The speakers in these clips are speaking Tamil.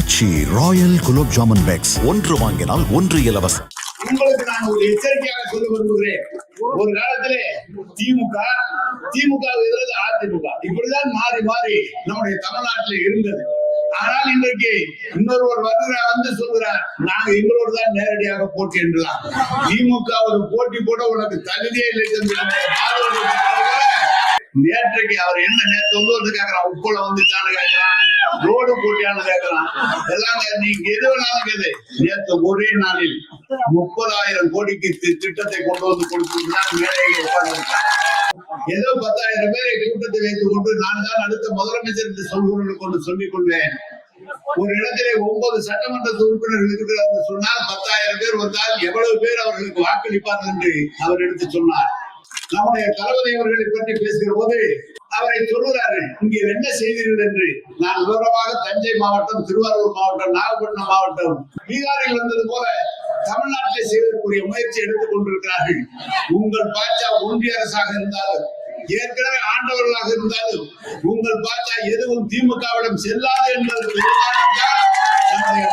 ஆச்சி ராயல் குலோப் ஜாமுன் பேக்ஸ் ஒன்று வாங்கினால் ஒன்று இலவசம். உங்களுக்கு நான் ஒரு எச்சரிக்கையாக சொல்ல விரும்புகிறேன் ஒரு காலத்திலே திமுக திமுக எதிராக அதிமுக. இப்படிதான் மாறி மாறி நம்முடைய தமிழ்நாட்டில் இருந்தது. ஆனால் இன்றைக்கு இன்னொருவர் வருகிறார் வந்து சொல்கிறார் நாங்க எங்களோடு தான் நேரடியாக போட்டி என்றலாம். திமுக ஒரு போட்டி போட உனக்கு தகுதியே இல்லை நேற்றைக்கு அவர் என்ன நேற்று வந்து வந்து கேக்குறான் உப்புல வந்துச்சான்னு கேக்குறான் ரோடு போட்டியான்னு கேக்குறான். எல்லாம் நீங்க எது வேணாலும் கேது நேற்று ஒரே நாளில் முப்பதாயிரம் கோடிக்கு திட்டத்தை கொண்டு வந்து கொடுத்துருந்தான் மேடையில் ஏதோ பத்தாயிரம் பேரை கூட்டத்தை வைத்துக் கொண்டு நான் தான் அடுத்த முதலமைச்சர் என்று சொல்கிறவர்களுக்கு கொண்டு சொல்லிக் கொள்வேன். ஒரு இடத்திலே ஒன்பது சட்டமன்ற உறுப்பினர்கள் இருக்கிறார் சொன்னால் பத்தாயிரம் பேர் வந்தால் எவ்வளவு பேர் அவர்களுக்கு வாக்களிப்பார்கள் என்று அவர் எடுத்து சொன்னார். நம்முடைய தளபதி அவர்களை பற்றி பேசுகிற போது அவரை சொல்கிறார்கள் இங்கே என்ன செய்தீர்கள் என்று? நான் விவரமாக தஞ்சை மாவட்டம் திருவாரூர் மாவட்டம் நாகப்பட்டினம் மாவட்டம் பீகாரில் வந்தது போல தமிழ்நாட்டிலே செய்வதற்குரிய முயற்சி எடுத்துக் கொண்டிருக்கிறார்கள். உங்கள் பாஜா ஒன்றிய அரசாக இருந்தாலும் ஏற்கனவே ஆண்டவர்களாக இருந்தாலும் உங்கள் பாஜா எதுவும் திமுகவிடம் செல்லாது என்பதற்கு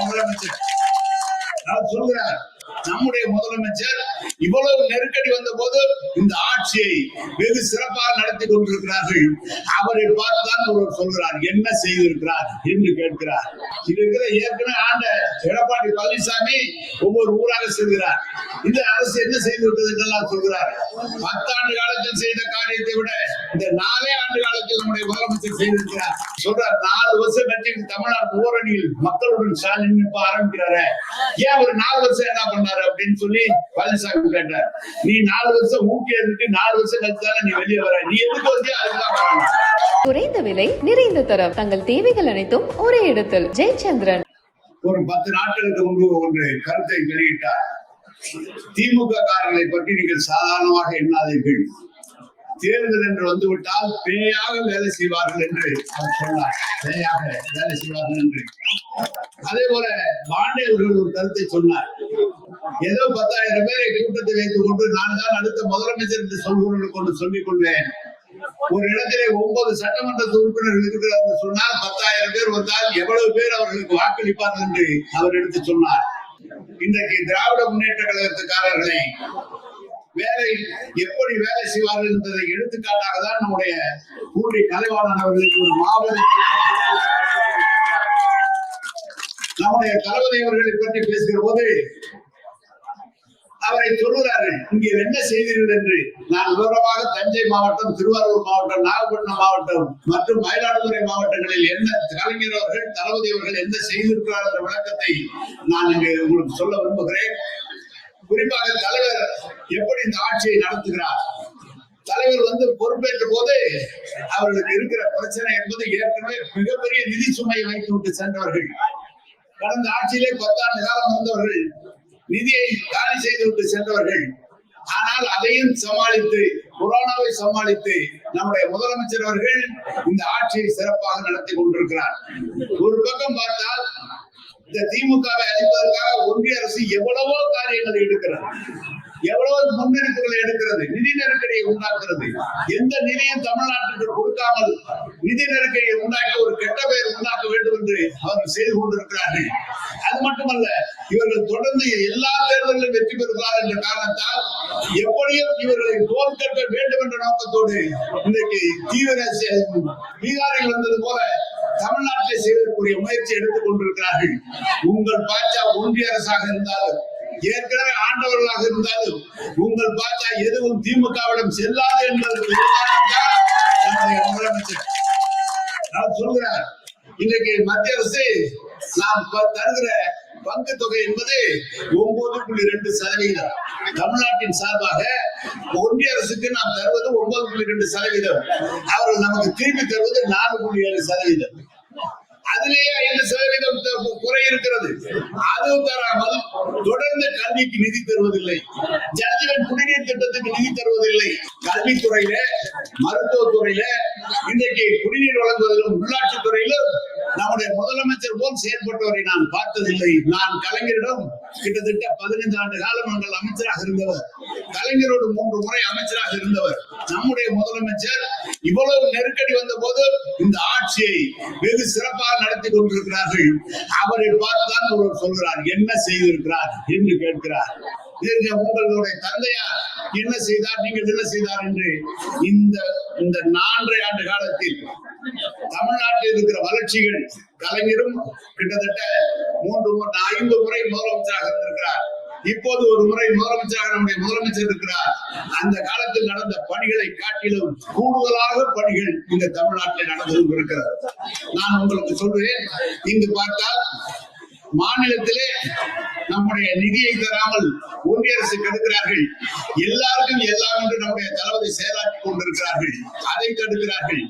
முதலமைச்சர் சொல்கிறார் நம்முடைய முதலமைச்சர் இவ்வளவு நெருக்கடி வந்த போது இந்த ஆட்சியை வெகு சிறப்பாக நடத்தி கொண்டிருக்கிறார்கள். அவரை பார்த்துதான் ஒருவர் சொல்கிறார் என்ன செய்திருக்கிறார்? என்று கேட்கிறார். இருக்கிற ஏற்கனவே ஆண்ட எடப்பாடி பழனிசாமி ஒவ்வொரு ஊராக செல்கிறார். இந்த அரசு என்ன செய்து விட்டது என்றெல்லாம் சொல்கிறார். பத்தாண்டு காலத்தில் செய்த காரியத்தை விட இந்த நாலே ஆண்டு காலத்தில் நம்முடைய முதலமைச்சர் செய்திருக்கிறார். சொல்றார் நாலு வருஷம் கட்சி தமிழ்நாடு ஓரணியில் மக்களுடன் ஸ்டாலின் இப்ப ஆரம்பிக்கிறாரு ஏன் ஒரு நாலு வருஷம் என்ன பண்ணாரு? அப்படின்னு சொல்லி பழனிசாமி கேட்டார். நீ நாலு வருஷம் ஊட்டி இருந்துட்டு நாலு வருஷம் கழிச்சு தானே நீ வெளியே வர? நீ எதுக்கு வந்து அதுதான் குறைந்த விலை நிறைந்த தரம். தங்கள் தேவைகள் அனைத்தும் ஒரே இடத்தில். ஜெயச்சந்திரன். ஒரு பத்து நாட்களுக்கு முன்பு ஒன்று கருத்தை வெளியிட்டார். திமுக காரர்களை பற்றி நீங்கள் சாதாரணமாக எண்ணாதீர்கள். தேர்தல் என்று வந்துவிட்டால் பேயாக வேலை செய்வார்கள் என்று அவர் சொன்னார். பேயாக வேலை செய்வார்கள் என்று. அதே போல பாண்டே அவர்கள் ஒரு கருத்தை சொன்னார். ஏதோ பத்தாயிரம் பேரை கூட்டத்தை வைத்துக் கொண்டு நான் தான் அடுத்த முதலமைச்சர் என்று சொல்கிறவர்கள் கொண்டு சொல்லிக் கொள்வேன். ஒரு இடத்திலே ஒன்பது சட்டமன்ற உறுப்பினர்கள் இருக்கிறார் சொன்னால் பத்தாயிரம் பேர் வந்தால் எவ்வளவு பேர் அவர்களுக்கு வாக்களிப்பார்கள் என்று அவர் எடுத்து சொன்னார். இன்றைக்கு திராவிட முன்னேற்ற கழகத்துக்காரர்களை வேலை எப்படி வேலை செய்வார்கள் என்பதை எடுத்துக்காட்டாக தான் நம்முடைய கூடி கலைவாணன் அவர்களுக்கு ஒரு மாபெரும் நம்முடைய தளபதி அவர்களை பற்றி பேசுகிற போது அவரை சொல்லுகிறார்கள் இங்கே என்ன செய்தீர்கள் என்று? நான் விவரமாக தஞ்சை மாவட்டம் திருவாரூர் மாவட்டம் நாகப்பட்டினம் மாவட்டம் மற்றும் மயிலாடுதுறை மாவட்டங்களில் என்ன கலைஞர் அவர்கள் தளபதி அவர்கள் என்ன செய்திருக்கிறார் என்ற விளக்கத்தை நான் இங்கே உங்களுக்கு சொல்ல விரும்புகிறேன். குறிப்பாக தலைவர் எப்படி இந்த ஆட்சியை நடத்துகிறார்? தலைவர் வந்து பொறுப்பேற்ற போது அவர்களுக்கு இருக்கிற பிரச்சனை என்பது ஏற்கனவே மிகப்பெரிய நிதி சுமையை வைத்து விட்டு சென்றவர்கள். கடந்த ஆட்சியிலே பத்தாண்டு காலம் வந்தவர்கள். நிதியை காலி செய்து விட்டு சென்றவர்கள். ஆனால் அதையும் சமாளித்து கொரோனாவை சமாளித்து நம்முடைய முதலமைச்சர் அவர்கள் இந்த ஆட்சியை சிறப்பாக நடத்தி கொண்டிருக்கிறார். ஒரு பக்கம் பார்த்தால் இந்த திமுகவை அழிப்பதற்காக ஒன்றிய அரசு எவ்வளவோ காரியங்களை எடுக்கிறது எவ்வளவு முன்னெடுப்புகளை எடுக்கிறது? நிதி நெருக்கடியை உண்டாக்குறது. எந்த நிதியும் தமிழ்நாட்டுக்கு கொடுக்காமல் நிதி நெருக்கடியை உண்டாக்கி ஒரு கெட்ட பெயர் உண்டாக்க வேண்டும் என்று அவர்கள் செய்து கொண்டிருக்கிறார்கள். அது மட்டுமல்ல இவர்கள் தொடர்ந்து எல்லா தேர்தலிலும் வெற்றி பெறுகிறார் என்ற காரணத்தால் எப்படியும் இவர்களை தோற்கட்ட வேண்டும் என்ற நோக்கத்தோடு இன்றைக்கு தீவிர பீகாரில் வந்தது போல தமிழ்நாட்டிலே செய்வதற்குரிய முயற்சி எடுத்துக் கொண்டிருக்கிறார்கள். உங்கள் பாஜா ஒன்றிய அரசாக இருந்தாலும் ஏற்கனவே ஆண்டவர்களாக இருந்தாலும் உங்கள் பாஜா எதுவும் திமுகவிடம் செல்லாது என்பதற்கு நம்முடைய முதலமைச்சர் சொல்கிறார் இன்றைக்கு மத்திய அரசு நாம் தருகிற பங்கு தொகை என்பது ஒன்பது புள்ளி ரெண்டு சதவீதம். தமிழ்நாட்டின் சார்பாக ஒன்றிய அரசுக்கு நாம் தருவது ஒன்பது புள்ளி ரெண்டு சதவீதம். அவர்கள் நமக்கு திருப்பி தருவது நாலு புள்ளி ஏழு சதவீதம். அதிலேயே ஐந்து சதவீதம் குறை இருக்கிறது. அதுவும் தராமல் தொடர்ந்து கல்விக்கு நிதி தருவதில்லை. ஜல்ஜீவன் குடிநீர் திட்டத்துக்கு நிதி தருவதில்லை. கல்வித்துறையில மருத்துவத்துறையில இன்றைக்கு குடிநீர் வழங்குவதிலும் உள்ளாட்சி துறையிலும் நம்முடைய முதலமைச்சர் போல் செயல்பட்டவரை நான் பார்த்ததில்லை. நான் கலைஞரிடம் கிட்டத்தட்ட பதினைந்து ஆண்டு காலம் நாங்கள் அமைச்சராக இருந்தவர். கலைஞரோடு மூன்று முறை அமைச்சராக இருந்தவர். நம்முடைய முதலமைச்சர் இவ்வளவு நெருக்கடி வந்த போது இந்த ஆட்சியை வெகு சிறப்பாக நடத்தி கொண்டிருக்கிறார்கள். அவரை பார்த்தான் ஒருவர் சொல்கிறார் என்ன செய்திருக்கிறார்? என்று கேட்கிறார். இதற்கு உங்களுடைய தந்தையார் என்ன செய்தார் நீங்கள் என்ன செய்தார் என்று இந்த இந்த நான்கரை ஆண்டு காலத்தில் தமிழ்நாட்டில் இருக்கிற வளர்ச்சிகள் கலைஞரும் கிட்டத்தட்ட மூன்று ஐந்து முறை முதலமைச்சராக இருந்திருக்கிறார். இப்போது ஒரு முறை முதலமைச்சராக நம்முடைய முதலமைச்சர் இருக்கிறார். அந்த காலத்தில் நடந்த பணிகளை காட்டிலும் கூடுதலாக பணிகள் இந்த தமிழ்நாட்டில் நடந்து இருக்கிறது. நான் உங்களுக்கு சொல்றேன் இங்கு பார்த்தால் மாநிலத்திலே நம்முடைய நிதியை தராமல் ஒன்றிய அரசு கெடுக்கிறார்கள். எல்லாருக்கும் எல்லாம் என்று நம்முடைய தளபதி செயலாளர் கொண்டிருக்கிறார்கள். அதை தடுக்கிறார்கள்.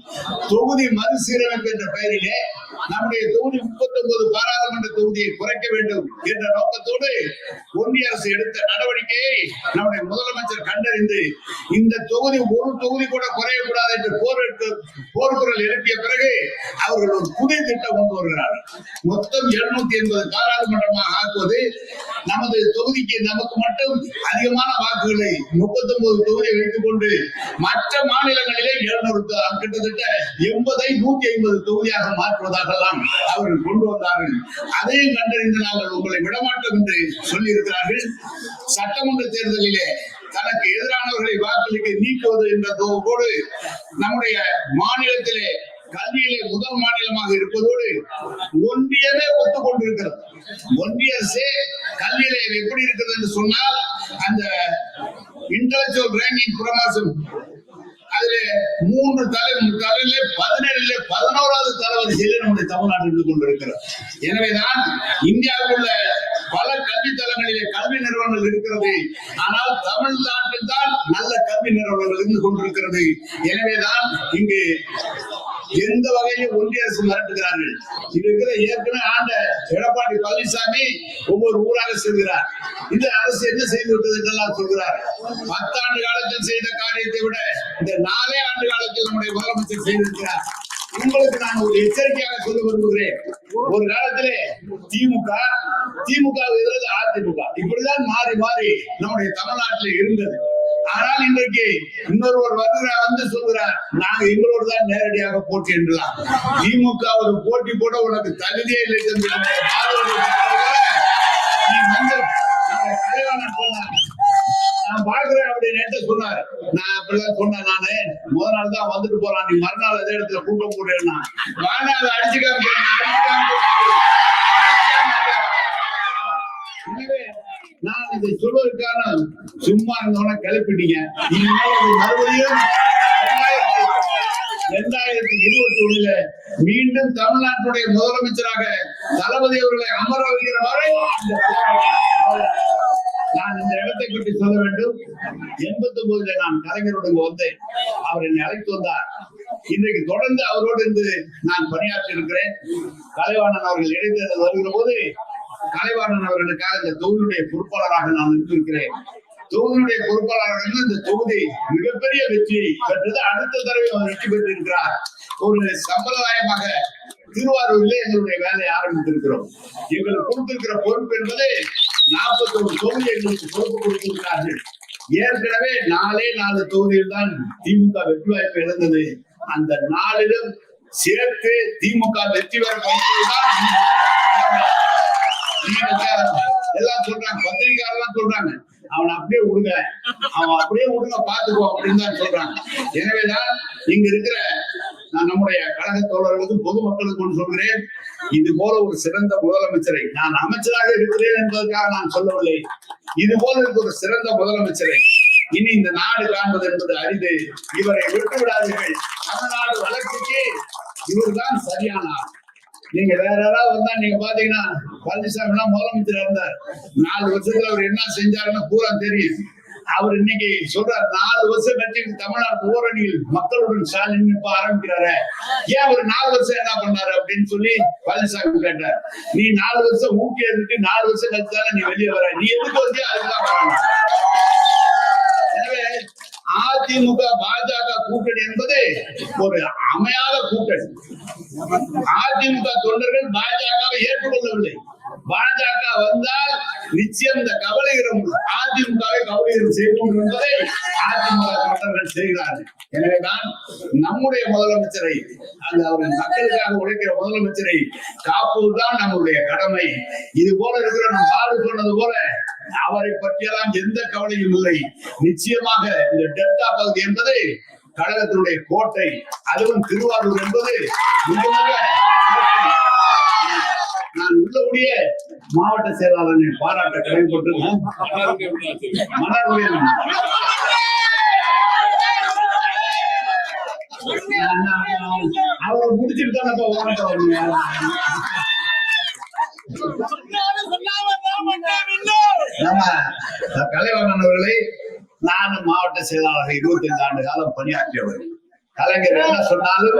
தொகுதி மறுசீரமைப்பு என்ற பெயரிலே நம்முடைய தொகுதி முப்பத்தி ஒன்பது பாராளுமன்ற தொகுதியை குறைக்க வேண்டும் என்ற நோக்கத்தோடு ஒன்றிய அரசு எடுத்த நடவடிக்கையை நம்முடைய முதலமைச்சர் கண்டறிந்து இந்த தொகுதி ஒரு தொகுதி கூட குறையக்கூடாது என்று போர் போர்க்குரல் எழுப்பிய பிறகு அவர்கள் ஒரு புதிய திட்டம் கொண்டு வருகிறார்கள். மொத்தம் எழுநூத்தி எண்பது பாராளுமன்றமாக ஆக்குவது நமது தொகுதிக்கு நமக்கு மட்டும் அதிகமான வாக்குகளை முப்பத்தி ஒன்பது தொகுதியை வைத்துக் கொண்டு மற்ற மாநிலங்களிலே எழுநூறு கிட்டத்தட்ட எண்பதை நூத்தி ஐம்பது தொகுதியாக மாற்றுவதாக மாற்றுவதாகலாம் அவர்கள் கொண்டு வந்தார்கள். அதையும் கண்டறிந்து நாங்கள் உங்களை விடமாட்டோம் என்று சொல்லியிருக்கிறார்கள். சட்டமன்ற தேர்தலிலே தனக்கு எதிரானவர்களை வாக்களிக்க நீக்குவது என்ற தோடு நம்முடைய மாநிலத்திலே கல்வியிலே முதல் மாநிலமாக இருப்பதோடு ஒன்றியமே ஒத்துக்கொண்டிருக்கிறது. ஒன்றிய அரசே கல்வியிலே எப்படி இருக்கிறது என்று சொன்னால் அந்த இன்டலெக்சுவல் ரேங்கிங் பிரமாசம் அதுல மூன்று தலை தலையில பதினேழுல பதினோராவது தளவரிசையில நம்முடைய தமிழ்நாட்டில் இருந்து கொண்டிருக்கிறது எனவேதான் இந்தியாவில் உள்ள பல கல்வி தளங்களிலே கல்வி நிறுவனங்கள் இருக்கிறது. ஆனால் தமிழ்நாட்டில் தான் நல்ல கல்வி நிறுவனங்கள் இருந்து கொண்டிருக்கிறது. எனவேதான் இங்கு எந்த வகையிலும் ஒன்றிய அரசு மிரட்டுகிறார்கள். இருக்கிற ஏற்கனவே ஆண்ட எடப்பாடி பழனிசாமி ஒவ்வொரு ஊராக செல்கிறார். இந்த அரசு என்ன செய்து விட்டது என்றெல்லாம் சொல்கிறார். பத்தாண்டு காலத்தில் செய்த காரியத்தை விட இந்த நாலே ஆண்டு காலத்தில் நம்முடைய முதலமைச்சர் செய்திருக்கிறார். உங்களுக்கு நான் ஒரு எச்சரிக்கையாக சொல்ல விரும்புகிறேன். ஒரு காலத்திலே திமுக திமுக எதிரது அதிமுக. இப்படிதான் மாறி மாறி நம்முடைய தமிழ்நாட்டில் இருந்தது. ஆனால் இன்றைக்கு இன்னொருவர் வருகிறார் வந்து சொல்கிறார் நாங்க எங்களோடு தான் நேரடியாக போட்டி என்றலாம். திமுக ஒரு போட்டி போட உனக்கு தகுதியே இல்லை தம்பி. நான் பாக்குறேன் அப்படின்னு சொன்னார். நான் அப்படிதான் சொன்னேன் நானு. முதல் நாள் தான் வந்துட்டு போறான். நீ மறுநாள் அதே இடத்துல கூட்டம் போடுறேன்னா. வேணா அதை அடிச்சு எனவே நான் இதை சொல்வதற்கான சும்மா இருந்தவன கிளப்பிட்டீங்க. இனிமேல் மறுபடியும் இரண்டாயிரத்தி- இருபத்தி ஒண்ணுல மீண்டும் தமிழ்நாட்டுடைய முதலமைச்சராக தளபதி அவர்களை அமர வைக்கிற வரை நான் இந்த இடத்தை பற்றி சொல்ல வேண்டும். எண்பத்தி ஒன்பதுல நான் கலைஞருடன் வந்தேன். அவர் என்னை அழைத்து வந்தார். இன்றைக்கு தொடர்ந்து அவரோடு இருந்து நான் பணியாற்றி இருக்கிறேன் கலைவாணன் அவர்கள் இடைத்தேர்தல் வருகிற போது கலைவாணன் அவர்களுக்காக இந்த தொகுதியுடைய பொறுப்பாளராக நான் இருக்கிறேன் தொகுதியுடைய பொறுப்பாளராக இருந்து இந்த தொகுதி மிகப்பெரிய வெற்றியை பெற்றது. அடுத்த தடவை அவர் வெற்றி பெற்றிருக்கிறார். ஒரு சம்பிரதாயமாக திருவாரூரிலே எங்களுடைய வேலையை ஆரம்பித்திருக்கிறோம். எங்களுக்கு கொடுத்திருக்கிற பொறுப்பு என்பது நாற்பத்தி ஒரு தொகுதி எங்களுக்கு பொறுப்பு கொடுத்திருக்கிறார்கள். ஏற்கனவே நாலே நாலு தொகுதியில் தான் திமுக வெற்றி வாய்ப்பு இழந்தது. அந்த நாளிலும் சேர்த்து திமுக வெற்றி பெற வைத்ததுதான் எல்லாம் சொல்றாங்க. பத்திரிகையாளர்லாம் சொல்றாங்க. அவன் அப்படியே விடுங்க. அவன் அப்படியே விடுங்க பாத்துக்கோ அப்படின்னு தான் சொல்றாங்க. எனவேதான் இங்க இருக்கிற நான் நம்முடைய கழக தோழர்களுக்கும் பொதுமக்களுக்கும் ஒன்று சொல்கிறேன். இது போல ஒரு சிறந்த முதலமைச்சரை நான் அமைச்சராக இருக்கிறேன் என்பதற்காக நான் சொல்லவில்லை. இது போல ஒரு சிறந்த முதலமைச்சரை. இனி இந்த நாடு காண்பது என்பது அரிது. இவரை விட்டு விடாதீர்கள். தமிழ்நாடு வளர்ச்சிக்கு இவர்தான் சரியானார். நீங்க வேற யாராவது வந்தா நீங்க பாத்தீங்கன்னா பழனிசாமி எல்லாம் முதலமைச்சர் இருந்தார். நாலு வருஷத்துல அவர் என்ன செஞ்சாருன்னு பூரா தெரியும். அவர் இன்னைக்கு சொல்றார் நாலு வருஷம் கட்சி தமிழ்நாடு ஓரணியில் மக்களுடன் ஸ்டாலின் இப்ப ஆரம்பிக்கிறாரு. ஏன் அவர் நாலு வருஷம் என்ன பண்ணாரு அப்படின்னு சொல்லி பழனிசாமி கேட்டார். நீ நாலு வருஷம் ஊட்டி எடுத்துட்டு நாலு வருஷம் கழிச்சு தானே நீ வெளியே வர? நீ எதுக்கு வந்து அதுதான் வரணும்? எனவே அதிமுக பாஜக கூட்டணி என்பது ஒரு அமையாத கூட்டணி. அதிமுக தொண்டர்கள் பாஜகவை ஏற்றுக்கொள்ளவில்லை. பாஜக வந்தால் நிச்சயம் இந்த கவலைகரம் அதிமுகவை கவலைகரம் செய்வோம் என்பதை அதிமுக தொண்டர்கள் செய்கிறார்கள். எனவேதான் நம்முடைய முதலமைச்சரை அந்த அவரை மக்களுக்காக உழைக்கிற முதலமைச்சரை காப்பதுதான் நம்முடைய கடமை. இது போல இருக்கிற நம் பாரு சொன்னது போல அவரை பற்றியெல்லாம் எந்த கவலையும் இல்லை. நிச்சயமாக இந்த டெல்டா பகுதி என்பது கழகத்தினுடைய கோட்டை அதுவும் திருவாரூர் என்பது மிக நான் உள்ளபடியே மாவட்ட செயலாளரை பாராட்ட கடமைப்பட்டு மலர்வேல் அவரை முடிச்சுட்டு தானே ஓட்ட நம்ம கலைவண்ணன் அவர்களை நானும் மாவட்ட செயலாளர் இருபத்தி ஐந்து ஆண்டு காலம் பணியாற்றியவர். கலைஞர் என்ன சொன்னாலும்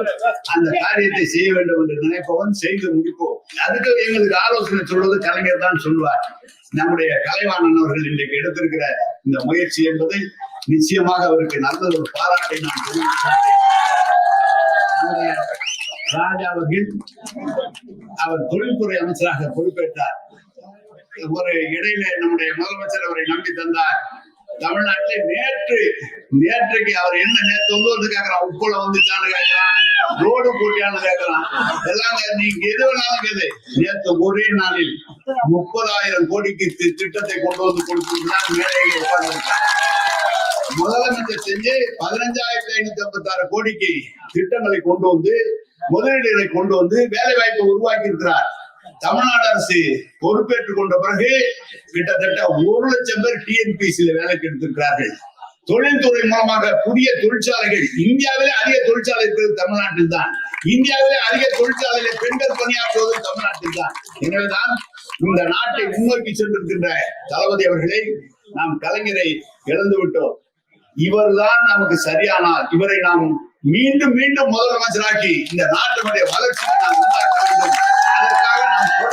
அந்த காரியத்தை செய்ய வேண்டும் என்று நினைப்பவன் செய்து முடிப்போம். அதுக்கு எங்களுக்கு ஆலோசனை சொல்வது கலைஞர் தான் சொல்வார் நம்முடைய கலைவாணன் அவர்கள் இன்றைக்கு எடுத்திருக்கிற இந்த முயற்சி என்பதை நிச்சயமாக அவருக்கு நல்ல ஒரு பாராட்டை நான் நம்முடைய ராஜா அவர்கள் அவர் தொழில்துறை அமைச்சராக பொறுப்பேற்றார். ஒரு இடையில நம்முடைய முதலமைச்சர் அவரை நம்பி தந்தார். தமிழ்நாட்டில் நேற்று நேற்றைக்கு அவர் என்ன நேற்று வந்து வந்து கேக்குறான் உப்புல வந்துச்சான்னு கேக்குறான் ரோடு போட்டியான்னு கேக்குறான். எல்லாம் நீங்க எது வேணாலும் கேது நேற்று ஒரே நாளில் முப்பதாயிரம் கோடிக்கு திட்டத்தை கொண்டு வந்து கொடுத்துருந்தான் மேடையில் உட்கார்ந்து முதலமைச்சர் செஞ்சு பதினஞ்சாயிரத்தி ஐநூத்தி ஐம்பத்தி ஆறு கோடிக்கு திட்டங்களை கொண்டு வந்து முதலீடுகளை கொண்டு வந்து வேலை வாய்ப்பை உருவாக்கி இருக்கிறார் தமிழ்நாடு அரசு பொறுப்பேற்றுக் கொண்ட பிறகு கிட்டத்தட்ட ஒரு லட்சம் பேர் டிஎன்பிசியில வேலைக்கு எடுத்திருக்கிறார்கள். தொழில்துறை மூலமாக புதிய தொழிற்சாலைகள் இந்தியாவிலே அதிக தொழிற்சாலை இருக்கிறது தமிழ்நாட்டில் தான். இந்தியாவிலே அதிக தொழிற்சாலையில பெண்கள் பணியாற்றுவது தமிழ்நாட்டில் தான். எனவேதான் இந்த நாட்டை முன்னோக்கி சென்றிருக்கின்ற தளபதி அவர்களை நாம் கலைஞரை இழந்து விட்டோம். இவர்தான் நமக்கு சரியானார் இவரை நாம் மீண்டும் மீண்டும் முதலமைச்சராக்கி இந்த நாட்டினுடைய வளர்ச்சியை நாம் உண்டாக்க வேண்டும்.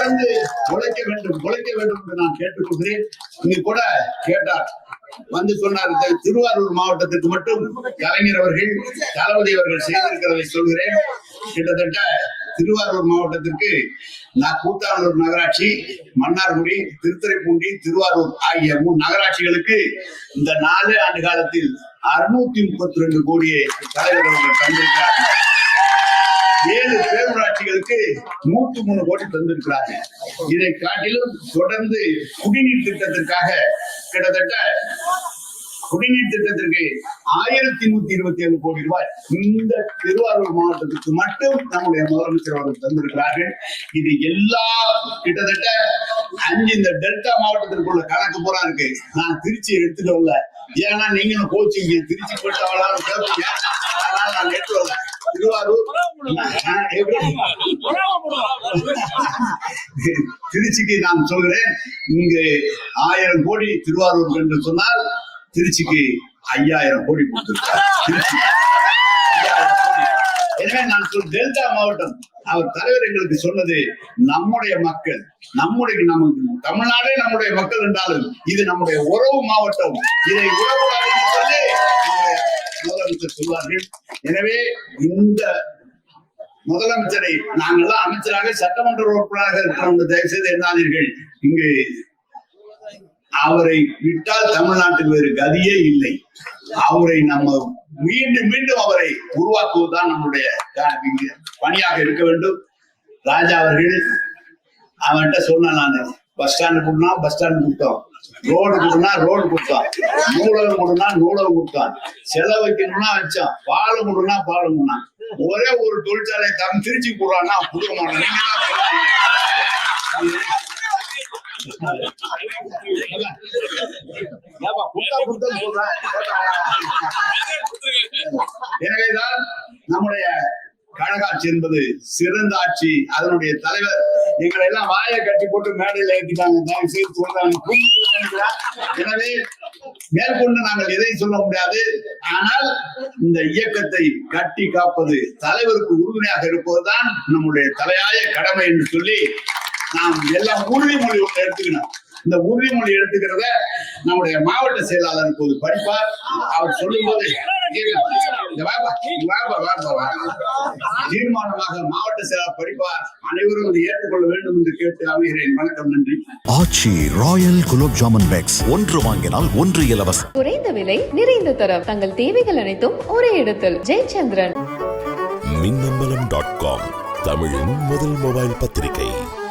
தொடர்ந்து உழைக்க வேண்டும் உழைக்க வேண்டும் என்று நான் கேட்டுக்கொள்கிறேன். இங்கு கூட கேட்டார். வந்து சொன்னார் திருவாரூர் மாவட்டத்திற்கு மட்டும் கலைஞர் அவர்கள் தளபதி அவர்கள் செய்திருக்கிறதை சொல்கிறேன். கிட்டத்தட்ட திருவாரூர் மாவட்டத்திற்கு நான் கூத்தானூர் நகராட்சி மன்னார்குடி திருத்துறைப்பூண்டி திருவாரூர் ஆகிய மூணு நகராட்சிகளுக்கு இந்த நாலு ஆண்டு காலத்தில் அறுநூத்தி முப்பத்தி ரெண்டு கோடியை தலைவர் அவர்கள் தந்திருக்கிறார்கள். ஏழு பேரூராட்சிகளுக்கு நூற்று மூணு கோடி தந்திருக்கிறார்கள் இதை காட்டிலும் தொடர்ந்து குடிநீர் திட்டத்திற்காக கிட்டத்தட்ட குடிநீர் திட்டத்திற்கு ஆயிரத்தி நூத்தி இருபத்தி ஏழு கோடி ரூபாய் இந்த திருவாரூர் மாவட்டத்துக்கு மட்டும் நம்முடைய முதலமைச்சர் அவர்கள் தந்திருக்கிறார்கள். இது எல்லா கிட்டத்தட்ட அஞ்சு இந்த டெல்டா மாவட்டத்திற்குள்ள கணக்கு பூரா இருக்கு. நான் திருச்சி எடுத்துட்டு வரல ஏன்னா நீங்களும் கோச்சிங்க. திருச்சி போயிட்டு அவளாலும் கேட்பீங்க. அதனால நான் எடுத்து வரல. திருவாரூர்? திருச்சிக்கு நான் சொல்கிறேன். இங்கு ஆயிரம் கோடி திருவாரூர் என்று சொன்னால் திருச்சிக்கு ஐயாயிரம் கோடி கொடுத்திருக்கார் திருச்சி. ஐயாயிரம் கோடி. எனவே நான் சொல் டெல்டா மாவட்டம். அவர் தலைவர் எங்களுக்கு சொன்னது நம்முடைய மக்கள் நம்முடைய நமக்கு தமிழ்நாடே நம்முடைய மக்கள் என்றாலும் இது நம்முடைய உறவு மாவட்டம். இதை உறவுடாது என்று சொல்லி முதலமைச்சர் சொல்வார்கள் எனவே இந்த முதலமைச்சரை நாங்கெல்லாம் அமைச்சராக சட்டமன்ற உறுப்பினராக இருக்கிறவங்க தயவு செய்து எண்ணாதீர்கள். இங்கு அவரை விட்டால் தமிழ்நாட்டுக்கு வேறு கதியே இல்லை. அவரை நம்ம மீண்டும் மீண்டும் அவரை உருவாக்குவதுதான் நம்முடைய க- பணியாக இருக்க வேண்டும். ராஜா அவர்கள் அவன்கிட்ட சொன்னேன் நான். பஸ் ஸ்டாண்டு கொடுனா பஸ் ஸ்டாண்டு கொடுத்தோம் ரோடு கொடுனா ரோடு கொடுத்தோம் நூலகம் கொடுனா நூலகம் கொடுத்தோம் செலவு வைக்கணும்னா வச்சோம் பாலம் கொடுனா பாலம் கொடுனான் ஒரே ஒரு தொழிற்சாலை தம் திருச்சி கொடுறான்னா கொடுக்க மாட்டோம் தான் எனவேதான் நம்முடைய கழகாட்சி என்பது சிறந்த ஆட்சி. அதனுடைய தலைவர் எங்களை எல்லாம் வாயை கட்டி போட்டு மேடையில் ஏற்றிட்டாங்க தயவு செய்து சொல்றாங்க எனவே மேற்கொண்டு நாங்கள் எதையும் சொல்ல முடியாது. ஆனால் இந்த இயக்கத்தை கட்டி காப்பது தலைவருக்கு உறுதுணையாக இருப்பதுதான் நம்முடைய தலையாய கடமை என்று சொல்லி நாம் எல்லாம் உறுதிமொழி ஒன்று எடுத்துக்கணும். இந்த உறுதிமொழி எடுத்துக்கிறத நம்முடைய மாவட்ட செயலாளர் இப்போது படிப்பார். அவர் வாப்பா, வாப்பா. தீர்மானமாக மாவட்ட செயலாளர் படிப்பார். அனைவரும் ஏற்றுக்கொள்ள வேண்டும் என்று கேட்டு அமைகிறேன். வணக்கம் நன்றி. Aachi royal gulab jamun packs. ஒன்று வாங்கினால் ஒன்று இலவசம். குறைந்த விலை நிறைந்த தரம். தங்கள் தேவைகள் அனைத்தும் ஒரே இடத்தில். ஜெயச்சந்திரன். மின்னம்பலம் டாட் காம் தமிழின் முதல் மொபைல் பத்திரிகை.